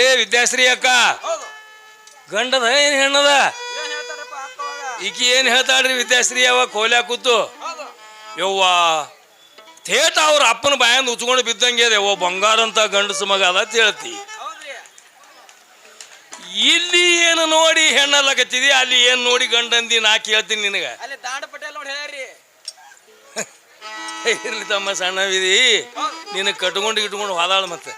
ಏ ವಿದ್ಯಾಶ್ರೀ ಅಕ್ಕ. ಗಂಡದ ಏನ್ ಹೆಣ್ಣದ? ಈಕಿ ಏನ್ ಹೇಳ್ತಾಳ್ರಿ ವಿದ್ಯಾಶ್ರೀ ಅವ ಕೋಲ್ಯಾ ಕೂತು? ಯವ್ವಾ ಥೇಟ ಅವ್ರ ಅಪ್ಪನ ಬಾಯಂದ ಉಚ್ಕೊಂಡು ಬಿದ್ದಂಗೆ ಅದೇ. ಓ ಬಂಗಾರಂತ ಗಂಡಸು ಮಗ ಅದ ಹೇಳ್ತಿ. ಇಲ್ಲಿ ಏನು ನೋಡಿ ಹೆಣ್ಣಲ್ಲಕತ್ತಿದಿ ಅಲ್ಲಿ ಏನು ನೋಡಿ ಗಂಡಂದಿ ನಾ ಕೇಳ್ತೀನಿ ನಿನಗೆ. ಇರ್ಲಿ ತಮ್ಮ ಸಣ್ಣವಿದಿ. ನಿನಗೆ ಕಟ್ಕೊಂಡು ಇಟ್ಕೊಂಡು ಹೋದಾಳ ಮತ್ತೆ.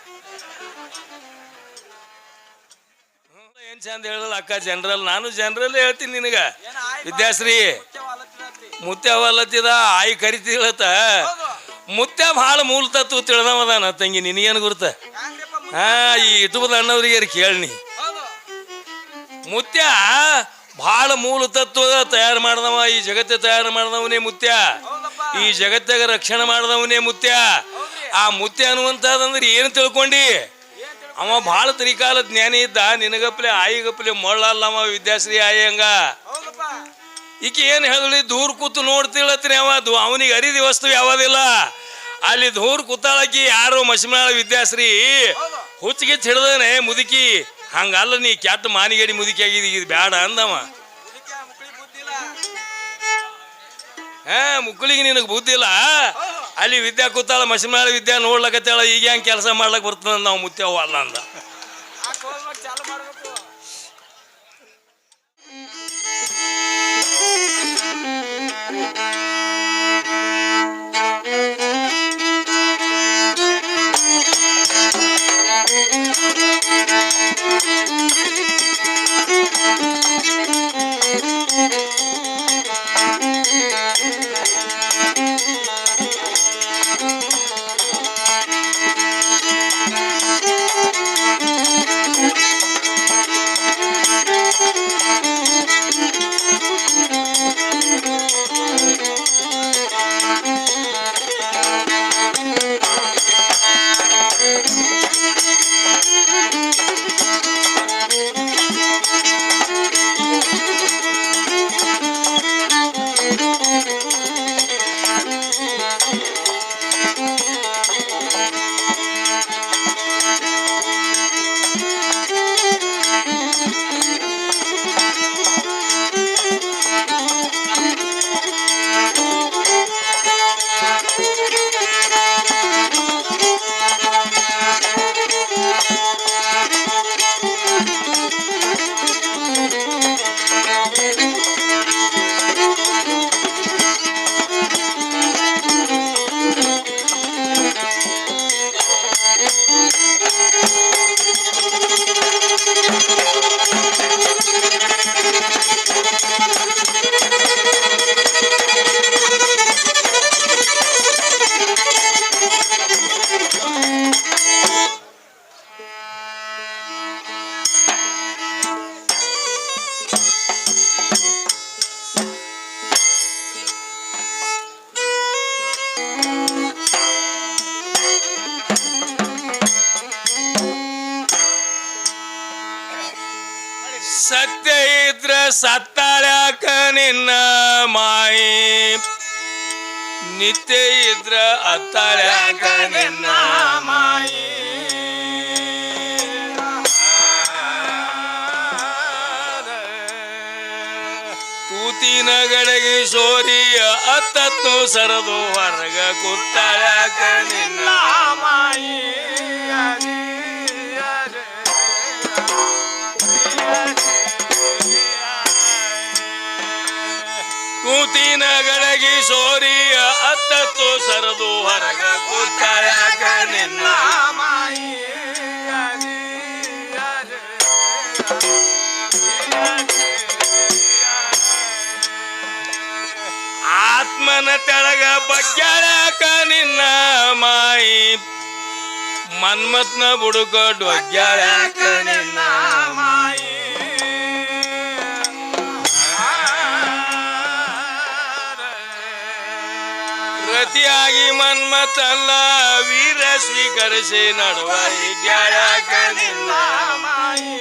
ಏನ್ ಚಂದ ಹೇಳಲ್ಲ ಅಕ್ಕ ಜನರಲ್ ನಾನು ಜನರಲ್ ಹೇಳ್ತೀನಿ ನಿನಗ. ವಿದ್ಯಾಶ್ರೀ ಮುತ್ತೆ ಮುತ್ಯ ಆಯ್ ಕರಿತಿ ಹೇಳತ್ತ. ಮುತ್ಯ ಭಾಳ ಮೂಲ ತತ್ವ ತಿಳಿದವದಾನ ತಂಗಿ ನಿನಗೇನು ಗುರುತ? ಹಾ ಈ ಇಟುಬದ ಅಣ್ಣವ್ರಿಗೆ ಕೇಳಿನಿ. ಮುತ್ಯ ಭಾಳ ಮೂಲ ತತ್ವ ತಯಾರು ಮಾಡ್ದವ ಈ ಜಗತ್ತೆ ತಯಾರು ಮಾಡ್ದವನೇ ಮುತ್ಯ. ಈ ಜಗತ್ತಾಗ ರಕ್ಷಣೆ ಮಾಡ್ದವನೇ ಮುತ್ಯ. ಆ ಮುತ್ಯ ಅನ್ನುವಂಥದ್ದಂದ್ರೆ ಏನು ತಿಳ್ಕೊಂಡಿ? ಅವ ಭಾಳ ತ್ರಿಕಾಲ ಜ್ಞಾನಿ ಇದ್ದ. ನಿನಗಪ್ಲೆ ಆಯಿಗಪ್ಲೆ ಮೊಳ್ಳಲ್ಲವ ವಿದ್ಯಾಶ್ರೀ ಆಯಿ ಹಂಗ. ಹೌದಪ್ಪ. ಈಕೆ ಏನು ಹೇಳಿ ದೂರ ಕೂತು ನೋಡ್ತಿಳತ್ರಿ ಅವ. ಅದು ಅವನಿಗೆ ಅರಿದಿ ವಸ್ತು ಯಾವುದಿಲ್ಲ. ಅಲ್ಲಿ ದೂರ ಕೂತಾಳಕಿ ಯಾರು ಮಸಿಮಾಳ ವಿದ್ಯಾಶ್ರೀ? ಹುಚ್ಚಿಗೆ ಹಿಡ್ದನೆ ಮುದುಕಿ. ಹಂಗಲ್ಲ ನೀ ಕೆಟ್ಟ ಮಾನಿಗಡಿ ಮುದುಕಿ ಆಗಿದ್. ಇದು ಬ್ಯಾಡ ಅಂದವ. ಹಾ, ಮುಕ್ಕಳಿಗೆ ನಿನಗೆ ಬುದ್ಧಿ ಇಲ್ಲ? ಅಲ್ಲಿ ವಿದ್ಯಾ ಕೂತಾಳ ಮಸಿಮಾಳ ವಿದ್ಯಾ ನೋಡ್ಲಕತ್ತಾಳ, ಈಗ ಹೆಂಗ್ ಕೆಲಸ ಮಾಡ್ಲಕ್ ಬರ್ತದ ನಾವು ಮುತ್ಯವ ಅಲ್ಲ ಅಂದ. ಆ ಕೋಲ್ಮಾಡ್ ಇದ್ರ ಸತ್ತಾಳ್ಯಾಕ ನಿನ್ನ ಮಾಯಿ. ನಿತ್ಯ ಇದ್ರ ಅತ್ತಾಳ್ಯಾಕ ನಿನ್ನ ಮಾಯಿ. ತೂತಿನ ಸೋರಿಯ ಅತ್ತತ್ತು ಸರದು ವರ್ಗ ಕುತ್ತಾಳ್ಯಾಕ ನಿನ್ನ ಮಾಯಿ. ಕೂತಿನ ಸೋರಿಯ ಅತ್ತತ್ತು ಸರದು ಹೊರಗ ಕೂತಾಯಾಗ ನಿನ್ನ ಆತ್ಮನ ತೆಳಗ ಬಗ್ಗ್ಯಾಳ್ಯಾಕ ನಿನ್ನ ಮಾಯಿ. ಮನ್ಮತ್ನ ಬುಡುಕ ಡೊಗ್ಗ್ಯಾಳ್ಯಾಕ ರತಿಯಾಗಿ ಮನ್ಮತಲ್ಲ ವೀರ ಸ್ವೀಕರಿಸಿ ನಡುವ ಗ್ಯಾಳ್ಯಾಕ ನಿನ್ನ ಮಾಯಿ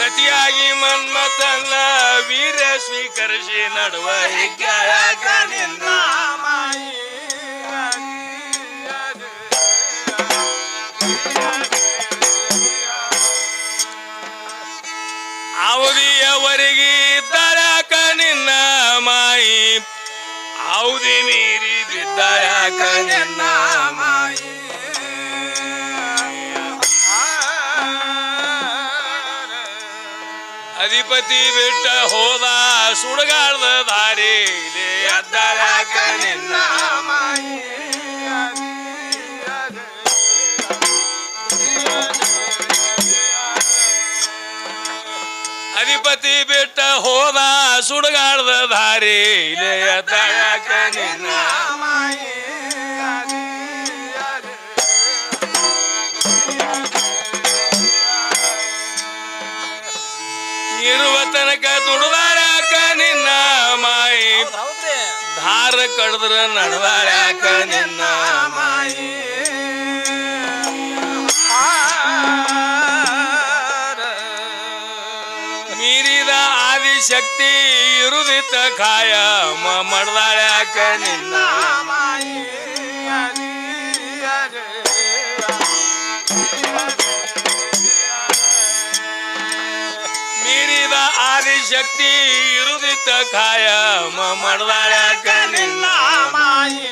ರತಿಯಾಗಿ ಮನ್ಮತನ ವೀರ ಸ್ವೀಕರಿಸಿ ನಡುವ ಹಿಗ್ಗಾಯಾಕ ನಿನ್ನ ಅವಧಿಯವರೆಗೆ ತರಕ ನಿನ್ನ ಮಾಯಿ. ಅವಧಿ ಮೀರಿ ತರಕ ನಿನ್ನ ಮಾಯಿ. ಅಧಿಪತಿ ಬಿಟ್ಟ ಹೋದ ಸುಡಗಾಳದ ದಾರಿ ಅದ್ದರಾಕ ನಿನ್ನ ಅಧಿಪತಿ ಬಿಟ್ಟ ಹೋದ ಸುಡಗಾಡ್ದ ದಾರಿ ಇರುವ ತನಕ ದುಡ್ದಾರಾಕ ನಿನ್ನ ಮಾಯಿ. ಧಾರ ಕಡದ್ರ ನಡ್ದಾರಾಕ ನಿನ್ನ ಆದಿಶಕ್ತಿ ಇರುದಿತ ಕಾಯ ಮಡ್ದಾಳ್ಯಾಕ ನಿನ್ನ. ಮೀರಿದ ಆದಿಶಕ್ತಿ ಇರುದಿತ ಕಾಯ ಮಡ್ದಾಳ್ಯಾಕ ನಿನ್ನ. ಅಂದೆವಾಡಿ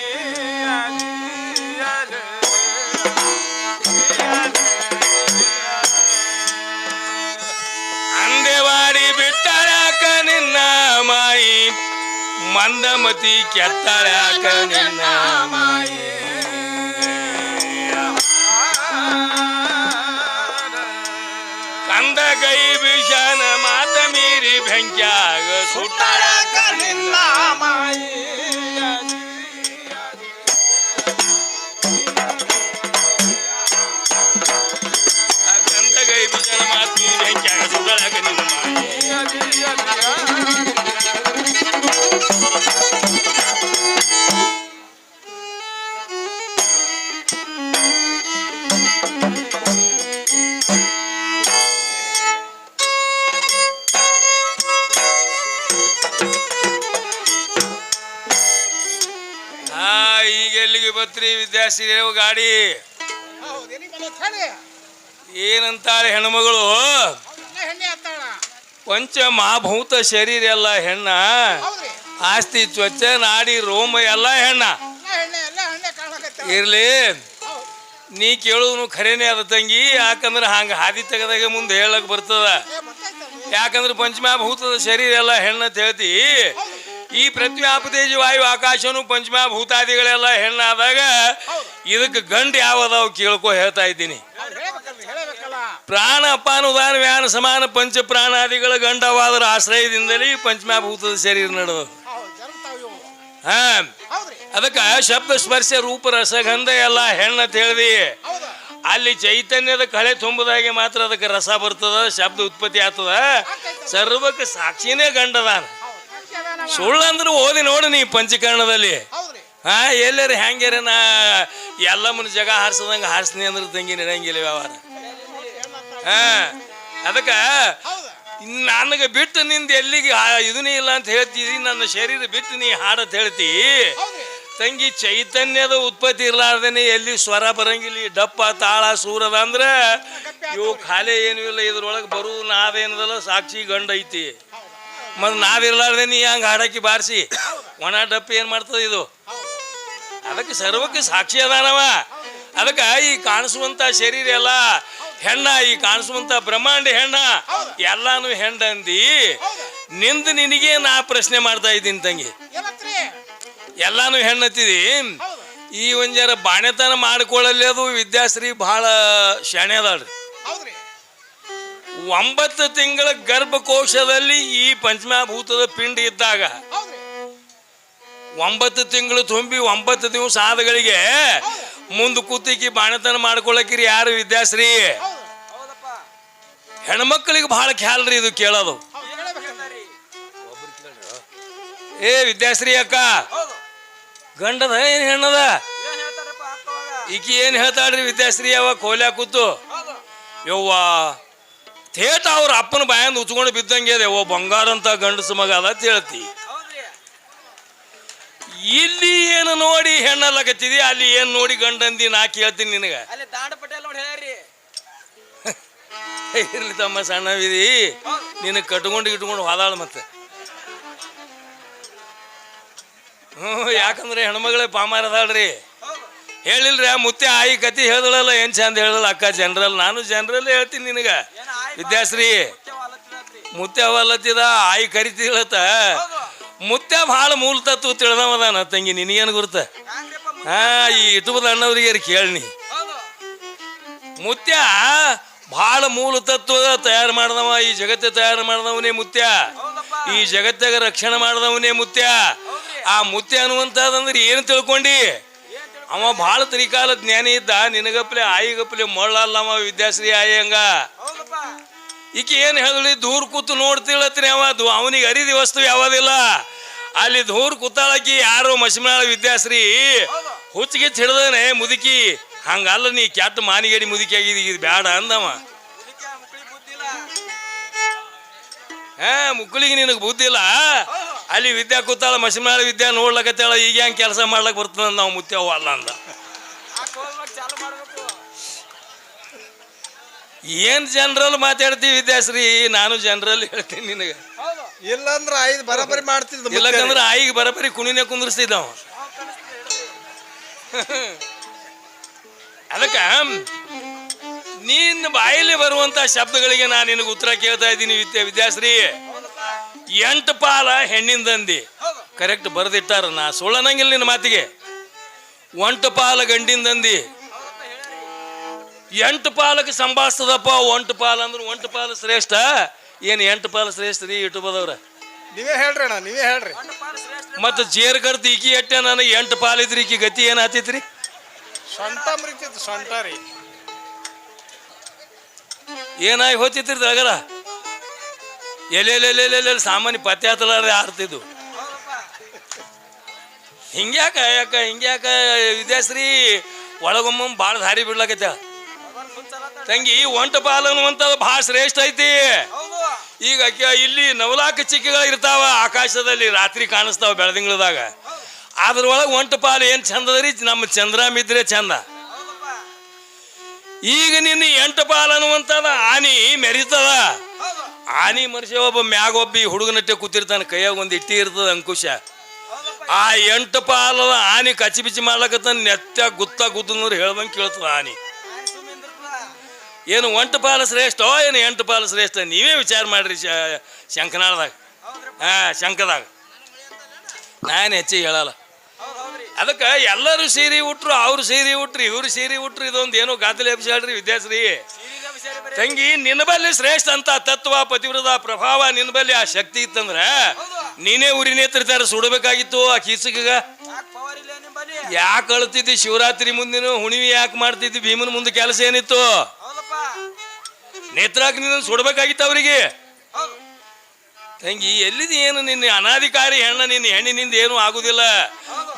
ಮಂದಮತಿ ಕೆತ್ತಳ್ಯಾಕ ನಿನ್ನ ಮಾಯಿ. ಕಂದ ಕೈ ವಿಷಾನ ಮಾತ ಮೀರಿ ಬೆಂಕ್ಯಾಗ ಸುಟ್ಟಾಳ್ಯಾಕ ನಿನ್ನ ಆ ಬತ್ರಿ ವಿದ್ಯಾಶ್ರೀ ಗಾಡಿ. ಏನಂತಾಳೆ ಹೆಣ್ಮಗಳು? ಪಂಚ ಮಹಾಭೂತ ಶರೀರ ಎಲ್ಲ ಹೆಣ್ಣ. ಆಸ್ತಿ ತ್ವಚ ನಾಡಿ ರೋಮ ಎಲ್ಲ ಹೆಣ್ಣ. ಇರ್ಲಿ. ನೀ ಕೇಳುದು ಖರೇನೆ ಅದ ತಂಗಿ ಯಾಕಂದ್ರೆ ಹಂಗ ಹಾದಿ ತೆಗದಾಗ ಮುಂದೆ ಹೇಳಕ್ ಬರ್ತದ. ಯಾಕಂದ್ರೆ ಪಂಚಮಹಾಭೂತದ ಶರೀರ ಎಲ್ಲ ಹೆಣ್ಣು ಅಂತ ಹೇಳ್ತಿ. ಈ ಪ್ರತಿಮಾಪತೇಜ ವಾಯು ಆಕಾಶನು ಪಂಚಮಹಾಭೂತಾದಿಗಳೆಲ್ಲ ಹೆಣ್ಣಾದಾಗ ಇದಕ್ಕೆ ಗಂಡು ಯಾವದಾವ್ ಕೇಳ್ಕೊ ಹೇಳ್ತಾ ಇದ್ದೀನಿ. ಪ್ರಾಣ ಅಪಾನುದಾನ ವ್ಯಾನ ಸಮಾನ ಪಂಚ ಪ್ರಾಣಾದಿಗಳ ಗಂಡವಾದರ ಆಶ್ರಯದಿಂದಲೇ ಈ ಪಂಚಮಹಾಭೂತದ ಶರೀರ ನಡೆದು. ಹಾ. ಅದಕ್ಕ ಶಬ್ದ ಸ್ಪರ್ಶ ರೂಪ ರಸಗಂಧ ಎಲ್ಲ ಹೆಣ್ಣು ಅಂತ ಹೇಳ್ದಿ ಅಲ್ಲಿ ಚೈತನ್ಯದ ಕಳೆ ತುಂಬದಾಗೆ ಮಾತ್ರ ಅದಕ್ಕೆ ರಸ ಬರ್ತದ ಶಬ್ದ ಉತ್ಪತ್ತಿ ಆಗ್ತದ. ಸರ್ವಕ್ಕೆ ಸಾಕ್ಷಿನೇ ಗಂಡದಾನ. ಸುಳ್ಳಂದ್ರೆ ಓದಿ ನೋಡು ನೀ ಪಂಚಕರ್ಣದಲ್ಲಿ. ಹಾ ಎಲ್ಲರ ಹೆಂಗ್ಯಾರ ನಾ ಎಲ್ಲಮ್ಮನ ಜಗ ಹಾರಿಸದಂಗ ಹಾರಿಸ್ನಿ ಅಂದ್ರೆ ತಂಗಿ ನಡೆಯಂಗಿಲ್ಲ ವ್ಯವಹಾರ. ಹಾ ಅದಕ್ಕೆ ನನಗೆ ಬಿಟ್ಟು ನಿಂದ ಎಲ್ಲಿಗೆ ಇದನ್ನೇ ಇಲ್ಲ ಅಂತ ಹೇಳ್ತೀವಿ ನನ್ನ ಶರೀರ ಬಿಟ್ಟು ನೀ ಹಾಡತ್ ಹೇಳ್ತಿ. ತಂಗಿ ಚೈತನ್ಯದ ಉತ್ಪತ್ತಿ ಇರಲಾರ್ದೇನೆ ಎಲ್ಲಿ ಸ್ವರ ಬರಂಗಿಲ್ಲ ಡಪ್ಪ ತಾಳ ಸೂರದ ಅಂದ್ರೆ ಇವು ಖಾಲಿ ಏನೂ ಇಲ್ಲ ಇದ್ರೊಳಗೆ ಬರುವುದು ನಾವೇನದಲ್ಲ ಸಾಕ್ಷಿ ಗಂಡ ಐತಿ. ಮತ್ತು ನಾವಿರ್ಲಾರ್ದೆ ನೀ ಹಂಗೆ ಹಾಡಾಕಿ ಬಾರಿಸಿ. ಒಣ ಡಪ್ಪಿ ಏನು ಮಾಡ್ತದೆ ಇದು? ಅದಕ್ಕೆ ಸರ್ವಕ್ಕೆ ಸಾಕ್ಷಿ ಅದಾನವ. ಅದಕ್ಕೆ ಈ ಕಾಣಿಸುವಂತ ಶರೀರ ಎಲ್ಲ ಹೆಣ್ಣ ಈ ಕಾಣಿಸುವಂತ ಬ್ರಹ್ಮಾಂಡ ಹೆಣ್ಣ ಎಲ್ಲಾನು ಹೆಂಡಂದಿ ನಿಂದು ನಿನಗೆ ನಾ ಪ್ರಶ್ನೆ ಮಾಡ್ತಾ ಇದ್ದೀನಿ ತಂಗಿ. ಎಲ್ಲಾನು ಹೆಣ್ಣತ್ತಿದಿ? ಈ ಒಂದ್ ಜರ ಬಾಣೆತನ ಮಾಡ್ಕೊಳ್ಳಲ್ಲಿ ಅದು ವಿದ್ಯಾಶ್ರೀ ಬಹಳ ಶಾಣೆ ಅದಾಳ್ರಿ. ಒಂಬತ್ತು ತಿಂಗಳ ಗರ್ಭಕೋಶದಲ್ಲಿ ಈ ಪಂಚಮಾಭೂತದ ಪಿಂಡ ಇದ್ದಾಗ ಒಂಬತ್ತು ತಿಂಗಳು ತುಂಬಿ ಒಂಬತ್ತು ದಿವಸ ಆದಗಳಿಗೆ ಮುಂದೆ ಕೂತಿಕಿ ಬಾಣತನ ಮಾಡ್ಕೊಳಕಿರಿ ಯಾರು ವಿದ್ಯಾಶ್ರೀ? ಹೆಣ್ಮಕ್ಳಿಗೆ ಬಹಳ ಖ್ಯಾಲ್ರಿ ಇದು ಕೇಳೋದು. ಏ ವಿದ್ಯಾಶ್ರೀ ಅಕ್ಕ ಗಂಡದ ಏನ್ ಹೆಣ್ಣದ? ಈಕಿ ಏನ್ ಹೇಳ್ತಾಳ್ರಿ ವಿದ್ಯಾಶ್ರೀ ಅವ ಕೋಲ್ಯಾ ಕೂತು? ಯವ್ವ ಥೇಟ್ ಅವ್ರ ಅಪ್ಪನ ಬಾಯಂದು ಉಚ್ಕೊಂಡು ಬಿದ್ದಂಗೆ ಅದೇ ಓ ಬಂಗಾರಂತ ಗಂಡಸು ಮಗ ಅದ ಅಂತ ಹೇಳ್ತಿ. ಇಲ್ಲಿ ಏನು ನೋಡಿ ಹೆಣ್ಣಲ್ಲಕತ್ತಿದಿ ಅಲ್ಲಿ ಏನು ನೋಡಿ ಗಂಡಂದಿ ನಾ ಕೇಳ್ತೀನಿ ನಿನಗೆ. ಇರ್ಲಿ ತಮ್ಮ ಸಣ್ಣವಿದಿ ನಿನ್ನ ಕಟ್ಕೊಂಡು ಇಟ್ಕೊಂಡು ಹೋದಾಳ ಮತ್ತೆ. ಹ್ಞೂ ಯಾಕಂದ್ರೆ ಹೆಣ್ಮಗಳೇ ಪಾಮಾರ ಅದಾಳ್ರಿ. ಹೌದು ಹೇಳಿಲ್ರಿ ಆ ಮುತ್ತೆ ಆಯಿ ಕತಿ ಹೇಳಿದಳಲ್ಲ ಏನ್ ಚಂದ ಹೇಳ್ದಲ್ಲ ಅಕ್ಕ ಜನರಲ್ ನಾನು ಜನರಲ್ ಹೇಳ್ತೀನಿ ನಿನಗ. ವಿದ್ಯಾಶ್ರೀ ಮುತ್ತೆ ಅವಲ್ಲತ್ತಿದ ಆಯಿ ಕರಿತಿಳತ್ತ ಮುತ್ತೆ ಭಾಳ ಮೂಲ ತತ್ವ ತಿಳಿದವದಾನ ತಂಗಿ ನಿನಗೇನು ಗುರುತ? ಹಾ ಈ ಇಟುಬದ ಅಣ್ಣವ್ರಿಗೆ ಕೇಳಿ ಮುತ್ಯ ಭಾಳ ಮೂಲ ತತ್ವದ ತಯಾರು ಮಾಡ್ದವ ಈ ಜಗತ್ತೆ ತಯಾರು ಮಾಡ್ದವನೇ ಮುತ್ಯ ಈ ಜಗತ್ತಾಗ ರಕ್ಷಣೆ ಮಾಡ್ದವನೇ ಮುತ್ಯ ಆ ಮುತ್ಯ ಅನ್ನುವಂಥದ್ದಂದ್ರೆ ಏನು ತಿಳ್ಕೊಂಡಿ? ಅವ ಭಾಳ ತ್ರಿಕಾಲ ಜ್ಞಾನಿ ಇದ್ದ. ನಿನಗಪ್ಲೆ ಆಯಿಗಪ್ಲೆ ಅವ ವಿದ್ಯಾಶ್ರೀ ಆಯಿ ಹಂಗ. ಹೌದಪ್ಪ. ಈಕೆ ಏನು ಹೇಳಿ ದೂರ ಕೂತು ನೋಡ್ತಿಳತ್ರಿ ಅವ. ಅವನಿಗೆ ಅರಿದ ವಸ್ತು ಯಾವುದಿಲ್ಲ. ಅಲ್ಲಿ ದೂರ ಕೂತಾಳಕಿ ಯಾರು? ಮಸಿಮಾಳ ವಿದ್ಯಾಶ್ರೀ. ಹುಚ್ಚಿಗೆ ಹಿಡ್ದನೆ ಮುದುಕಿ. ಹಂಗಲ್ಲ ನೀ ಕೆಟ್ಟ ಮಾನಿಗಡಿ ಮುದುಕಿ ಆಗಿದ್ ಇದು ಬೇಡ ಅಂದವ. ಹ ಬುದ್ಧಿಲ್ಲ. ಮುಕ್ಕಳಿಗೆ ನಿನಗೆ ಬುದ್ಧಿ ಇಲ್ಲ ಹೌದು. ಅಲ್ಲಿ ವಿದ್ಯಾ ಕೂತಾಳ ಮಸಿಮಾಳ ವಿದ್ಯಾ ನೋಡ್ಲಕತ್ತಾಳ ಈಗ ಹೆಂಗೆ ಕೆಲಸ ಮಾಡ್ಲಕ್ ಬರ್ತದ ನಾವು ಮುತ್ಯವ ಅಲ್ಲ ಅಂದ. ಆ ಕೋಲ್ಮಾಗ ಚಾಲು ಮಾಡ್ಬೇಕು. ಏನ್ ಜನರಲ್ ಮಾತಾಡ್ತೀವಿ ವಿದ್ಯಾಶ್ರೀ? ನಾನು ಜನರಲ್ ಹೇಳ್ತೀನಿ ನಿನಗೆ. ಹೌದು. ಇಲ್ಲಂದ್ರ ಐದು ಬರಬರಿ ಮಾಡ್ತಿದ್ದ ಇಲ್ಲಕಂದ್ರ ಆಯಿಗೆ ಬರಬರಿ ಕುಣಿನೇ ಕಳಿಸ್ತೀವಿ ಅದಕ್ಕ ನಿನ್ನ ಬಾಯಲ್ಲಿ ಬರುವಂತ ಶಬ್ದಗಳಿಗೆ ನಾನು ನಿನಗೆ ಉತ್ತರ ಕೇಳ್ತಾ ಇದ್ದೀನಿ ವಿದ್ಯಾ ವಿದ್ಯಾಶ್ರೀ. ಎಂಟು ಪಾಲ ಹೆಣ್ಣಿಂದಂದಿ ಕರೆಕ್ಟ್ ಬರೆದಿಟ್ಟಾರ ನಾ. ಸುಳ್ಳನಂಗಿಲ್ಲ ನಿನ್ನ ಮಾತಿಗೆ. ಒಂಟು ಪಾಲ ಗಂಡಿಂದಂದಿ ಎಂಟು ಪಾಲಕ್ಕೆ ಸಂಭಾಸ್ತದಪ್ಪ ಒಂಟು ಪಾಲ ಅಂದ್ರೆ ಒಂಟು ಪಾಲ ಶ್ರೇಷ್ಠ. ಏನು ಎಂಟು ಪಾಲ ಶ್ರೇಷ್ಠ ರೀ ಯೂಟ್ಯೂಬದವ್ರ ನೀವೇ ಹೇಳ್ರಿ ಅಣ್ಣ ನೀವೇ ಹೇಳ್ರಿ. ಪಾಲ ಮತ್ತು ಜೇರ್ ಕರ್ದು ಈಕಿ ಎಟ್ಟೆ ನನಗೆ ಎಂಟು ಪಾಲಿದ್ರಿ ಈಕಿ ಗತಿ ಏನು ಆತೈತ್ರಿ? ಸೊಂಟ ಮುರಿತಿತ್ತು ಸೊಂಟ ರೀ. ಏನಾಗಿ ಹೋತಿತ್ರಿ ತಗರ ಎಲ್ಲೆಲ್ಲೆಲ್ಲೆಲ್ಲೆಲ್ಲ ಸಾಮಾನ್ಯ ಪತ್ತೆ ಹತ್ತಲಾರ ಆರ್ತಿದ್ದು ಹಿಂಗ್ಯಾಕ, ಯಾಕ, ಹಿಂಗ್ಯಾಕ, ವಿದ್ಯಾಶ್ರೀ ಒಳಗೊಮ್ಮ ಭಾಳ ದಾರಿ ಕುಂಚಲತ್ತ ತಂಗಿ ಒಂಟ ಪಾಲ ಅನ್ನುವಂಥದ್ದು ಭಾಳ ಶ್ರೇಷ್ಠ ಐತಿ. ಈಗ ಇಲ್ಲಿ ನವಲಾಕ ಚಿಕ್ಕಿಗಳು ಇರ್ತಾವ, ಆಕಾಶದಲ್ಲಿ ರಾತ್ರಿ ಕಾಣಿಸ್ತಾವ ಬೆಳದಿಂಗಳದಾಗ ಅದ್ರೊಳಗೆ ಒಂಟ ಪಾಲು ಏನು ಚಂದ ರೀ? ನಮ್ಮ ಚಂದ್ರ ಇದ್ರೆ ಚಂದ. ಈಗ ನಿನ್ನ ಎಂಟು ಪಾಲು ಅನ್ನುವಂಥದ್ದು ಆನಿ ಮೆರಿತದ. ಆನಿ ಮನುಷ್ಯ ಒಬ್ಬ ಮ್ಯಾಗ ಒಬ್ಬಿ ಹುಡುಗನಟ್ಟೆ ಕೂತಿರ್ತಾನೆ, ಕೈಯಾಗ ಒಂದು ಇಟ್ಟಿ ಇರ್ತದ ಅಂಕುಶ. ಆ ಎಂಟು ಪಾಲದ ಆನಿ ಕಚ್ಚಿ ಬಿಚ್ಚಿ ಮಾಡ್ಲಕತ್ತ ನೆತ್ತ ಗುತ್ತ ಗುದ್ದನೂರು ಹೇಳ್ದಂಗೆ ಕೇಳ್ತದ ಆನಿ. ಏನು ಒಂಟು ಪಾಲ ಶ್ರೇಷ್ಠ? ಏನು ಎಂಟು ಪಾಲ ಶ್ರೇಷ್ಠ? ನೀವೇ ವಿಚಾರ ಮಾಡ್ರಿ ಶಂಕನಾಳದಾಗ ಹಾ ಶಂಕದಾಗ ನಾನು ಹೆಚ್ಚಿಗೆ ಹೇಳಲ್ಲ. ಅದಕ್ಕೆ ಎಲ್ಲರೂ ಸೀರೆ ಉಟ್ರು, ಅವ್ರು ಸೀರೆ ಉಟ್ರಿ, ಇವ್ರು ಸೀರಿ ಉಟ್ರಿ, ಇದೊಂದು ಏನೋ ಗಾದಲೆ ಹೇಳ್ರಿ ವಿದ್ಯಾಶ್ರೀ. ತಂಗಿ, ನಿನ್ನ ಬಲ್ಲಿ ಶ್ರೇಷ್ಠ ಅಂತ ತತ್ವ, ಪತಿವ್ರತ ಪ್ರಭಾವ, ನಿನ್ನ ಬಲ್ಲಿ ಆ ಶಕ್ತಿ ಇತ್ತಂದ್ರ ನೀನೇ ನೇತ್ರ ಸುಡಬೇಕಾಗಿತ್ತು ಆ ಕೀಸಗ ಯಾಕೆ ಅಳ್ತಿದ್ದಿ ಶಿವರಾತ್ರಿ ಮುಂದಿನ ಹುಣಿವಿ ಯಾಕೆ ಮಾಡ್ತಿದ್ದಿ, ಭೀಮನ ಮುಂದೆ ಕೆಲಸ ಏನಿತ್ತು? ನೇತ್ರಾಗ ನಿನ್ನ ಸುಡಬೇಕಾಗಿತ್ತು ಅವರಿಗೆ. ತಂಗಿ, ಎಲ್ಲಿದೆ ಏನು ನಿನ್ನ ಅನಾಧಿಕಾರಿ ಹೆಣ್ಣ, ನಿನ್ನ ಹೆಣ್ಣಿನಿಂದ ಏನು ಆಗುದಿಲ್ಲ.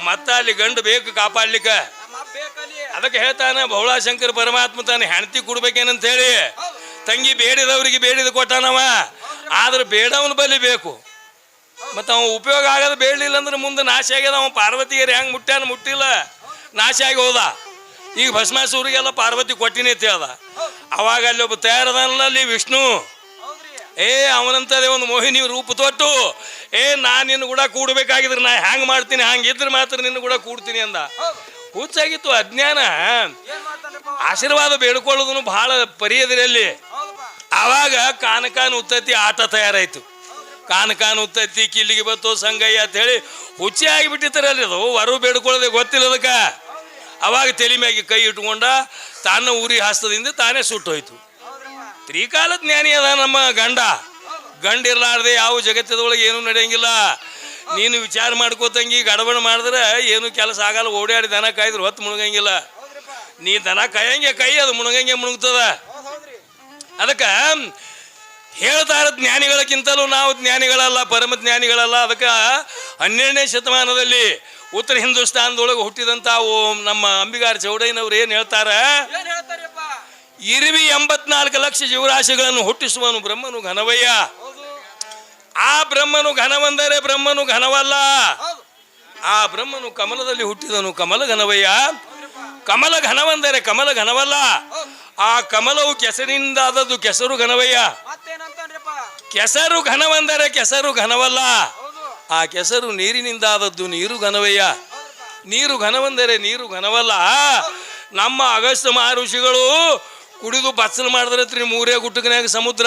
ಮತ್ತ ಅಲ್ಲಿ ಗಂಡು ಬೇಕು ಕಾಪಾಡ್ಲಿಕ್ಕ. ಅದಕ್ಕೆ ಹೇಳ್ತಾನೆ ಬೌಳಾಶಂಕರ ಪರಮಾತ್ಮ ತಾನೆ ಹೆಂಡತಿ ಕೊಡ್ಬೇಕೇನಂತ ಹೇಳಿ ತಂಗಿ ಬೇಡಿದವರಿಗೆ ಬೇಡಿದ ಕೊಟ್ಟಾನವ. ಆದ್ರೆ ಬೇಡವನ ಬಲಿ ಬೇಕು. ಮತ್ತು ಅವ ಉಪಯೋಗ ಆಗದ ಬೇಡಲಿಲ್ಲ ಅಂದ್ರೆ ಮುಂದೆ ನಾಶ ಆಗ್ಯದ. ಅವ ಪಾರ್ವತಿಗೆ ಹೆಂಗೆ ಮುಟ್ಟ್ಯಾನ ಮುಟ್ಟಿಲ್ಲ. ನಾಶ ಆಗಿ ಹೋದ. ಈಗ ಭಸ್ಮಾಸೂರಿಗೆಲ್ಲ ಪಾರ್ವತಿ ಕೊಟ್ಟಿನಿ ಅಂತ ಹೇಳ್ದ. ಅವಾಗ ಅಲ್ಲಿ ಒಬ್ಬ ತಯಾರದಲ್ಲ ಅಲ್ಲಿ ವಿಷ್ಣು. ಏ ಅವನಂತದೇ ಒಂದು ಮೋಹಿನಿ ರೂಪ ತೊಟ್ಟು. ಏ ನಾನು ನಿನ್ನ ಕೂಡ ಕೂಡಬೇಕಾಗಿದ್ರೆ ನಾ ಹ್ಯಾಂಗ್ ಮಾಡ್ತೀನಿ ಹಂಗಿದ್ರೆ ಮಾತ್ರ ನಿನ್ನ ಕೂಡ ಕೂಡ್ತೀನಿ ಅಂದ. ಹುಚ್ಚಾಗಿತ್ತು ಅಜ್ಞಾನ? ಆಶೀರ್ವಾದ ಬೇಡ್ಕೊಳ್ಳೋದನ್ನು ಬಹಳ ಪರಿಯದ್ರಲ್ಲಿ ಆವಾಗ ಕಾನಕಾನ್ ಉತ್ತತ್ತಿ ಆಟ ತಯಾರಾಯ್ತು. ಕಾನಕಾನ ಉತ್ತತ್ತಿ ಕಿಲ್ಲಿಗೆ ಬತ್ತು ಸಂಗಯ್ಯ ಅಂತ ಹೇಳಿ ಹುಚ್ಚಿ ಆಗಿಬಿಟ್ಟಿತ್ತಾರಲ್ಲಿ ಅದು. ವರು ಬೇಡ್ಕೊಳ್ಳೋದೇ ಗೊತ್ತಿಲ್ಲ ಅದಕ್ಕೆ. ಅವಾಗ ತಲೆ ಮ್ಯಾಗೆ ಕೈ ಇಟ್ಕೊಂಡ ತಾನ ಊರಿ ಹಸ್ತದಿಂದ ತಾನೇ ಸುಟ್ಟೋಯ್ತು. ಹೋಯ್ತು ತ್ರಿಕಾಲ ಜ್ಞಾನಿ ಅದ ನಮ್ಮ ಗಂಡ. ಗಂಡ ಇರಲಾರ್ದೆ ಯಾವ ಜಗತ್ತದೊಳಗೆ ಏನೂ ನಡೆಯಂಗಿಲ್ಲ. ನೀನು ವಿಚಾರ ಮಾಡ್ಕೋತಂಗಿ ಗಡಬಡ ಮಾಡಿದ್ರೆ ಏನು ಕೆಲಸ ಆಗಲ್ಲ. ಓಡಾಡಿ ದನ ಕಾಯ್ದ್ರೆ ಹೊತ್ತು ಮುಳುಗಂಗಿಲ್ಲ ಹೌದ್ರಪ್ಪ ನೀ ದನ ಕಾಯಂಗೆ ಕೈ ಅದು ಮುಣಗಂಗೆ ಮುಣಗ್ತದ. ಅದಕ್ಕೆ ಹೇಳ್ತಾರ ಜ್ಞಾನಿಗಳಕ್ಕಿಂತಲೂ ನಾವು ಜ್ಞಾನಿಗಳಲ್ಲ ಪರಮ ಜ್ಞಾನಿಗಳಲ್ಲ. ಅದಕ್ಕೆ ಹನ್ನೆರಡನೇ ಶತಮಾನದಲ್ಲಿ ಉತ್ತರ ಹಿಂದೂಸ್ತಾನದೊಳಗೆ ಹುಟ್ಟಿದಂಥ ಓಂ ನಮ್ಮ ಅಂಬಿಗಾರ ಚೌಡಯ್ಯನವ್ರು ಏನು ಹೇಳ್ತಾರ? ಇರಿವಿ ಎಂಬತ್ನಾಲ್ಕು ಲಕ್ಷ ಜೀವರಾಶಿಗಳನ್ನು ಹುಟ್ಟಿಸುವನು ಬ್ರಹ್ಮನು ಘನವಯ್ಯ. ಆ ಬ್ರಹ್ಮನು ಘನವೆಂದರೆ ಬ್ರಹ್ಮನು ಘನವಲ್ಲ. ಆ ಬ್ರಹ್ಮನು ಕಮಲದಲ್ಲಿ ಹುಟ್ಟಿದನು ಕಮಲ ಘನವಯ್ಯ. ಕಮಲ ಘನವೆಂದರೆ ಕಮಲ ಘನವಲ್ಲ. ಆ ಕಮಲವು ಕೆಸರಿನಿಂದ ಆದದ್ದು ಕೆಸರು ಘನವಯ್ಯ. ಕೆಸರು ಘನವೆಂದರೆ ಕೆಸರು ಘನವಲ್ಲ. ಆ ಕೆಸರು ನೀರಿನಿಂದ ಆದದ್ದು ನೀರು ಘನವಯ್ಯ. ನೀರು ಘನವೆಂದರೆ ನೀರು ಘನವಲ್ಲ. ನಮ್ಮ ಅಗಸ್ತ್ಯ ಮಹರ್ಷಿಗಳು ಕುಡಿದು ಬಚ್ಚಲು ಮಾಡಿದ್ರತ್ರಿ ಮೂರೇ ಗುಟ್ಟಕನ್ಯಾಗ ಸಮುದ್ರ.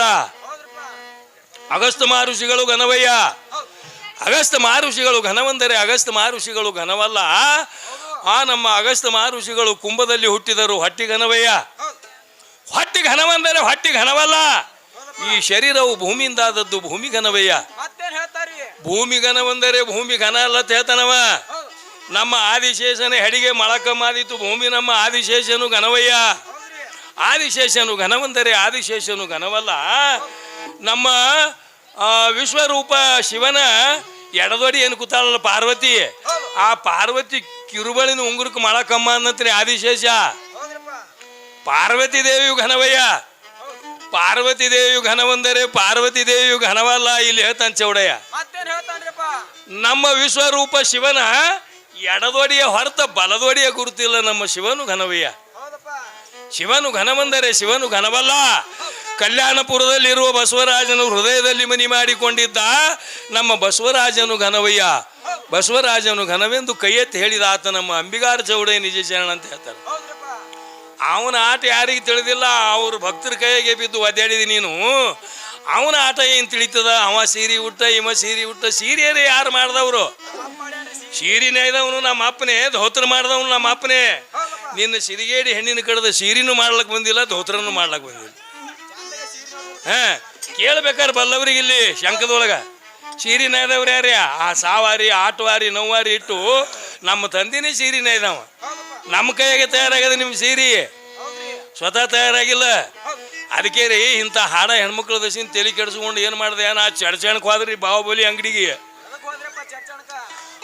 ಅಗಸ್ತ್ಯ ಮಹರ್ಷಿಗಳು ಘನವಯ್ಯ. ಅಗಸ್ತ ಮಹರ್ಷಿಗಳು ಘನವೆಂದರೆ ಅಗಸ್ತ ಮಹರ್ಷಿಗಳು ಘನವಲ್ಲ. ಆ ನಮ್ಮ ಅಗಸ್ತ ಮಹರ್ಷಿಗಳು ಕುಂಭದಲ್ಲಿ ಹುಟ್ಟಿದರು ಹೊಟ್ಟಿ ಘನವಯ್ಯ. ಹೊಟ್ಟಿ ಘನವೆಂದರೆ ಹೊಟ್ಟಿ ಘನವಲ್ಲ. ಈ ಶರೀರವು ಭೂಮಿಯಿಂದಾದದ್ದು ಭೂಮಿ ಘನವಯ್ಯ. ಭೂಮಿ ಘನವೆಂದರೆ ಭೂಮಿ ಘನ ಅಲ್ಲ ತೇತನವ ನಮ್ಮ ಆದಿಶೇಷನ ಹೆಡಿಗೆ ಮೊಳಕಮ್ಮಾದಿತ್ತು ಭೂಮಿ ನಮ್ಮ ಆದಿಶೇಷನು ಘನವಯ್ಯ. ಆದಿಶೇಷನು ಘನವೆಂದರೆ ಆದಿಶೇಷನು ಘನವಲ್ಲ. ನಮ್ಮ ವಿಶ್ವರೂಪ ಶಿವನ ಎಡದೊಡಿ ಏನು ಕೂತಾಳಲ್ಲ ಪಾರ್ವತಿ? ಆ ಪಾರ್ವತಿ ಕಿರುಬಳಿನ ಉಂಗುರಕ್ಕೆ ಮಾಡಕಮ್ಮ ಅನ್ನತ್ರಿ ಆದಿಶೇಷ. ಪಾರ್ವತಿ ದೇವಿಯು ಘನವಯ್ಯ. ಪಾರ್ವತಿ ದೇವಿಯು ಘನವಂದರೆ ಪಾರ್ವತಿ ದೇವಿಯು ಘನವಲ್ಲ ಇಲ್ಲಿ ಹೇಳ್ತಾನೆ ಚೌಡಯ್ಯ. ನಮ್ಮ ವಿಶ್ವರೂಪ ಶಿವನ ಎಡದೊಡಿಯ ಹೊರತ ಬಲದೊಡಿಯ ಗುರುತಿಲ್ಲ ನಮ್ಮ ಶಿವನು ಘನವಯ್ಯ. ಶಿವನು ಘನವಂದರೆ ಶಿವನು ಘನವಲ್ಲ. ಕಲ್ಯಾಣಪುರದಲ್ಲಿರುವ ಬಸವರಾಜನು ಹೃದಯದಲ್ಲಿ ಮನಿ ಮಾಡಿಕೊಂಡಿದ್ದ ನಮ್ಮ ಬಸವರಾಜನು ಘನವಯ್ಯ. ಬಸವರಾಜನು ಘನವೆಂದು ಕೈ ಎತ್ತಿ ಹೇಳಿದ ಆತ ನಮ್ಮ ಅಂಬಿಗಾರ ಚೌಡೇ ನಿಜ ಶರಣ ಅಂತ ಹೇಳ್ತಾರೆ. ಅವನ ಆಟ ಯಾರಿಗೆ ತಿಳಿದಿಲ್ಲ? ಅವ್ರ ಭಕ್ತರ ಕೈಗೆ ಬಿದ್ದು ಒದ್ದಾಡಿದಿ ನೀನು. ಅವನ ಆಟ ಏನು ತಿಳಿತದ? ಅವ ಸೀರೆ ಉಟ್ಟ, ಇವ ಸೀರೆ ಉಟ್ಟ ಸೀರೆಯರೇ ಯಾರು ಮಾಡ್ದವ್ರು? ಸೀರಿನೇ ಇದ್ದವನು ನಮ್ಮ ಅಪ್ಪನೇ, ಧೋತ್ರ ಮಾಡಿದವನು ನಮ್ಮ ಅಪ್ಪನೇ. ನಿನ್ನ ಸಿರಿಗೇಡಿ ಹೆಣ್ಣಿನ ಕಡದ ಸೀರಿನೂ ಮಾಡ್ಲಕ್ ಬಂದಿಲ್ಲ, ಧೋತ್ರನೂ ಮಾಡ್ಲಕ್ ಬಂದಿಲ್ಲ. ಹಾ ಕೇಳ್ಬೇಕಾರೆ ಬಲ್ಲವ್ರಿಗೆ ಇಲ್ಲಿ ಶಂಕದೊಳಗ. ಸೀರಿ ನೇಯ್ದವ್ರು ಯಾರ್ಯ ಆ ಸಾವಾರಿ, ಆಟವಾರಿ, ನೋವಾರಿ ಇಟ್ಟು ನಮ್ಮ ತಂದಿನೇ ಸೀರಿ ನಾಯ್ದವ. ನಮ್ಮ ಕೈಯಾಗೆ ತಯಾರಾಗದ ನಿಮ್ಮ ಸೀರಿ. ಸ್ವತಃ ತಯಾರಾಗಿಲ್ಲ. ಅದಕ್ಕೆ ರೀ ಇಂಥ ಹಾಡ ಹೆಣ್ಮಕ್ಳ ದಸಿನ ತಲೆ ಕೆಡಿಸ್ಕೊಂಡು ಏನು ಮಾಡಿದೆ? ಆ ಚಡ್ಚಣಕ್ ಹೋದ್ರಿ ಬಾಹುಬಲಿ ಅಂಗಡಿಗೆ.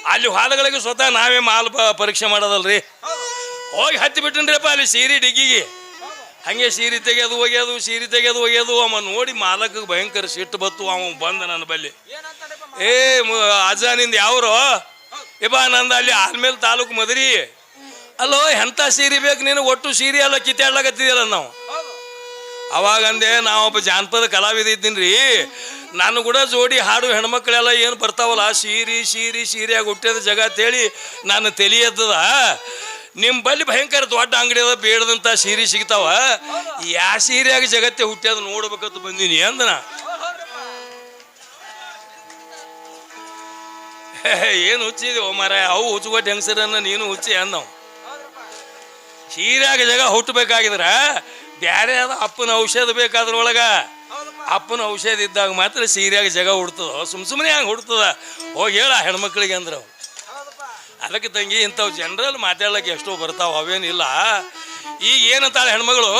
ಅಲ್ಲಿ ಹಾಡಗಳಿಗೆ ಸ್ವತಃ ನಾವೇ ಮಾಲ್ ಪರೀಕ್ಷೆ ಮಾಡೋದಲ್ರಿ. ಹೋಗಿ ಹತ್ತಿ ಬಿಟ್ಟನ್ರಿಪ್ಪ ಅಲ್ಲಿ ಸೀರೆ ಡಿಗ್ಗಿಗೆ. ಹಂಗೆ ಸೀರೆ ತೆಗೆದು ಒಗೆಯೋದು ಸೀರೆ ತೆಗೆದು ಒಗೆಯೋದು ಅವ ನೋಡಿ ಮಾಲಕಗೆ ಭಯಂಕರ ಸಿಟ್ಟು ಬತ್ತು, ಅವ ಬಂದ ನನ್ನ ಬಲ್ಲಿ. ಏ ಅಜ್ಜ ಯಾವ್ರು? ಇಬಾ ನಂದ ಅಲ್ಲಿ ಆಲ್ಮೇಲೆ ತಾಲೂಕು ಮದರಿ. ಅಲ್ಲೋ ಎಂಥ ಸೀರೆ ಬೇಕು ನೀನು? ಒಟ್ಟು ಸೀರೆ ಎಲ್ಲ ಕಿತ್ತಾಡ್ಲಾಕತ್ತಿದಲ್ಲ ನಾವು. ಅವಾಗಂದೆ ನಾವೊಬ್ಬ ಜಾನಪದ ಕಲಾವಿದ ಇದ್ದೀನಿ ರೀ ನಾನು ಕೂಡ ಜೋಡಿ ಹಾಡು ಹೆಣ್ಮಕ್ಳೆಲ್ಲ ಏನು ಬರ್ತಾವಲ್ಲ, ಸೀರಿ ಸೀರಿ, ಸೀರೆಯಾಗಿ ಹುಟ್ಟಿದ ಜಗ ಅಂತೇಳಿ ನಾನು ತಲೆ ನಿಮ್ಮ ಬಲ್ಲಿ ಭಯಂಕರ ದೊಡ್ಡ ಅಂಗಡಿ ಅದ, ಬೇಡದಂತ ಸೀರೆ ಸಿಗ್ತಾವ. ಯಾ ಸೀರೆಯಾಗ ಜಗತ್ತೆ ಹುಟ್ಟ್ಯದ ನೋಡ್ಬೇಕಂತ ಬಂದೀನಿ ಅಂದನ. ಏನು ಹುಚ್ಚಿದೆ ಮರ ಅವು ಹುಚ್ಚುಗೊಟ್ಟು ಹೆಂಗಸರನ್ನ ನೀನು ಹುಚ್ಚಿ ಅಂದವ್. ಸೀರೆಯಾಗ ಜಗ ಹುಟ್ಟಬೇಕಾಗಿದ್ರ, ಬ್ಯಾರೆ ಅದ ಅಪ್ಪನ ಔಷಧ ಬೇಕಾದ್ರೊಳಗ ಅಪ್ಪನ ಔಷಧ ಇದ್ದಾಗ ಮಾತ್ರ ಸೀರೆಯಾಗ ಜಗ ಹುಡ್ತದ, ಸುಮ್ ಸುಮ್ಮನೆ ಹಂಗೆ ಹುಡ್ತದ. ಹೋಗಿ ಹೇಳ ಹೆಣ್ಮಕ್ಳಿಗೆ ಅಂದ್ರೆ ಅವು. ಹೌದಪ್ಪ ಅದಕ್ಕೆ ತಂಗಿ ಇಂಥವು ಜನರಲ್ ಮಾತಾಡ್ಲಿಕ್ಕೆ ಎಷ್ಟೋ ಬರ್ತಾವ ಅವೇನಿಲ್ಲ. ಈಗ ಏನಂತಾಳೆ ಹೆಣ್ಮಗಳು?